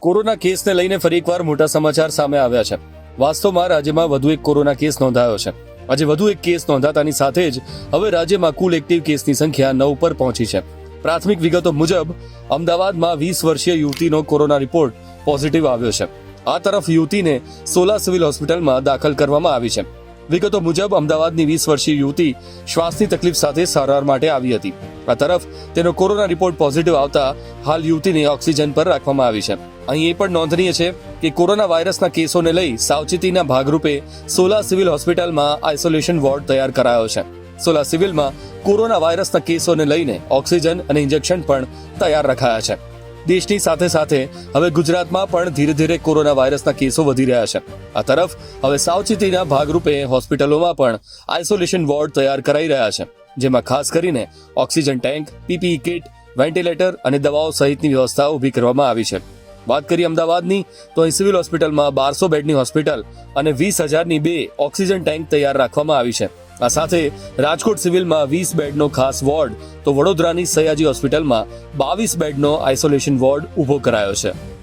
Corona કેસને લઈને ફરી એકવાર મોટા સમાચાર સામે આવ્યા છે. વાસ્તવમાં રાજ્યમાં વધુ એક કોરોના કેસ નોંધાયો છે. આજે વધુ એક કેસ નોંધાતાની સાથે જ હવે રાજ્યમાં કુલ એક્ટિવ કેસની સંખ્યા નવ પર પહોંચી છે. પ્રાથમિક વિગતો મુજબ, અમદાવાદમાં વીસ વર્ષીય યુવતીનો કોરોના રિપોર્ટ પોઝિટિવ આવ્યો છે. આ તરફ યુવતીને સોલા સિવિલ હોસ્પિટલમાં દાખલ કરવામાં આવી છે. વિગતો મુજબ, અમદાવાદની વીસ વર્ષીય યુવતી શ્વાસની તકલીફ સાથે સારવાર માટે આવી હતી. આ તરફ તેનો કોરોના રિપોર્ટ પોઝિટિવ આવતા હાલ યુવતીને ઓક્સિજન પર રાખવામાં આવી છે. અહીં એ પણ નોંધનીય છે કે કોરોના વાયરસના કેસોને લઈ સાવચેતીના ભાગરૂપે સોલા સિવિલ હોસ્પિટલમાં આઇસોલેશન વોર્ડ તૈયાર કરાયો છે. સોલા સિવિલમાં કોરોના વાયરસના કેસોને લઈને ઓક્સિજન અને ઇન્જેક્શન પણ તૈયાર રખાયા છે. દેશની સાથે સાથે હવે ગુજરાતમાં પણ ધીરે ધીરે કોરોના વાયરસના કેસો વધી રહ્યા છે. આ તરફ હવે સાવચેતીના ભાગરૂપે હોસ્પિટલોમાં પણ આઇસોલેશન વોર્ડ તૈયાર કરાઈ રહ્યા છે. જેમાં ખાસ કરીને oxygen tank, PPE kit, ventilator અને દવાઓ સહિતની વ્યવસ્થા ઊભી કરવામાં આવી છે. વાત કરીએ અમદાવાદની, તો અહીં સિવિલ હોસ્પિટલમાં બારસો બેડની હોસ્પિટલ અને વીસ હજારની બે ઓક્સિજન ટેન્ક તૈયાર રાખવામાં આવી છે. આ સાથે રાજકોટ સિવિલમાં વીસ બેડનો ખાસ વોર્ડ, તો વડોદરાની સયાજી હોસ્પિટલમાં બાવીસ બેડનો આઇસોલેશન વોર્ડ ઊભો કરાયો છે.